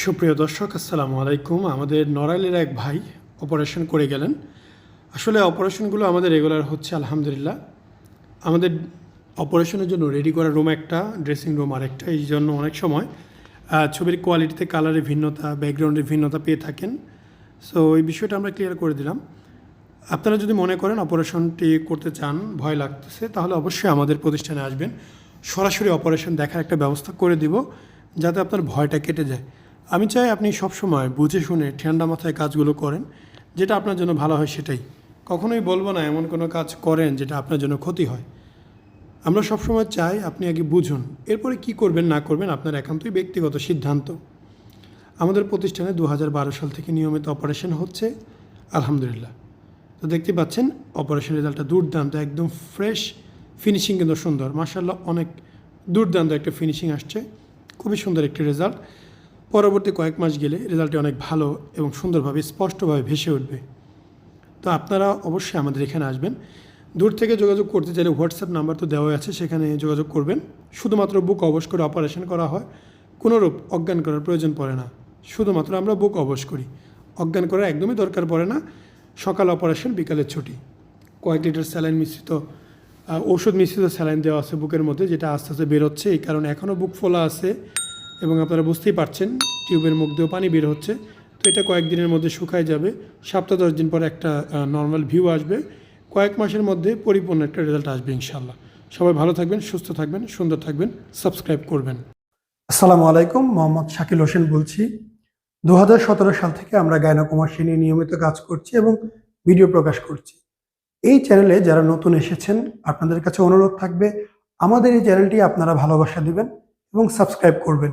সুপ্রিয় দর্শক, আসসালামু আলাইকুম। আমাদের নড়াইলের এক ভাই অপারেশন করে গেলেন। আসলে অপারেশনগুলো আমাদের রেগুলার হচ্ছে, আলহামদুলিল্লাহ। আমাদের অপারেশনের জন্য রেডি করা রুম একটা, ড্রেসিং রুম আরেকটা, এই জন্য অনেক সময় ছবির কোয়ালিটিতে কালারের ভিন্নতা, ব্যাকগ্রাউন্ডের ভিন্নতা পেয়ে থাকেন। সো এই বিষয়টা আমরা ক্লিয়ার করে দিলাম। আপনারা যদি মনে করেন অপারেশনটি করতে চান, ভয় লাগতেছে, তাহলে অবশ্যই আমাদের প্রতিষ্ঠানে আসবেন। সরাসরি অপারেশন দেখার একটা ব্যবস্থা করে দিব, যাতে আপনার ভয়টা কেটে যায়। আমি চাই আপনি সবসময় বুঝে শুনে ঠান্ডা মাথায় কাজগুলো করেন, যেটা আপনার জন্য ভালো হয় সেটাই। কখনোই বলব না এমন কোনো কাজ করেন যেটা আপনার জন্য ক্ষতি হয়। আমরা সবসময় চাই আপনি আগে বুঝুন, এরপরে কি করবেন না করবেন আপনার একান্তই ব্যক্তিগত সিদ্ধান্ত। আমাদের প্রতিষ্ঠানে দু হাজার বারো সাল থেকে নিয়মিত অপারেশন হচ্ছে, আলহামদুলিল্লাহ। তো দেখতে পাচ্ছেন, অপারেশন রেজাল্টটা দুর্দান্ত, একদম ফ্রেশ, ফিনিশিং কিন্তু সুন্দর। মার্শাল্লাহ অনেক দুর্দান্ত একটা ফিনিশিং আসছে। খুবই সুন্দর একটি রেজাল্ট। পরবর্তী কয়েক মাস গেলে রেজাল্টটি অনেক ভালো এবং সুন্দরভাবে, স্পষ্টভাবে ভেসে উঠবে। তো আপনারা অবশ্যই আমাদের এখানে আসবেন। দূর থেকে যোগাযোগ করতে চাইলে হোয়াটসঅ্যাপ নাম্বার তো দেওয়া আছে, সেখানে যোগাযোগ করবেন। শুধুমাত্র বুক অবশ করে অপারেশন করা হয়, কোনোরূপ অজ্ঞান করার প্রয়োজন পড়ে না। শুধুমাত্র আমরা বুক অবশ করি। অজ্ঞান করার একদমই দরকার পড়ে না। সকাল অপারেশন, বিকালের ছুটি। কয়েক লিটার স্যালাইন মিশ্রিত ঔষধ মিশ্রিত স্যালাইন দেওয়া আছে বুকের মধ্যে, যেটা আস্তে আস্তে বেরোচ্ছে। এই কারণে এখনও বুক ফোলা আছে। এবং আপনারা বুঝতেই পারছেন, টিউবের মুখ দিয়েও পানি বের হচ্ছে। তো এটা কয়েকদিনের মধ্যে শুকায় যাবে। সপ্তাহ দশ দিন পর একটা নর্মাল ভিউ আসবে। কয়েক মাসের মধ্যে পরিপূর্ণ একটা রেজাল্ট আসবে ইনশাল্লাহ সবাই ভালো থাকবেন, সুস্থ থাকবেন, সুন্দর থাকবেন সাবস্ক্রাইব করবেন। আসসালামু আলাইকুম, মোহাম্মদ শাকিল হোসেন বলছি। দু হাজার সতেরো সাল থেকে আমরা গায়নাকুমাসী নিয়ে নিয়মিত কাজ করছি এবং ভিডিও প্রকাশ করছি। এই চ্যানেলে যারা নতুন এসেছেন, আপনাদের কাছে অনুরোধ থাকবে, আমাদের এই চ্যানেলটি আপনারা ভালোবাসা দিবেন এবং সাবস্ক্রাইব করবেন।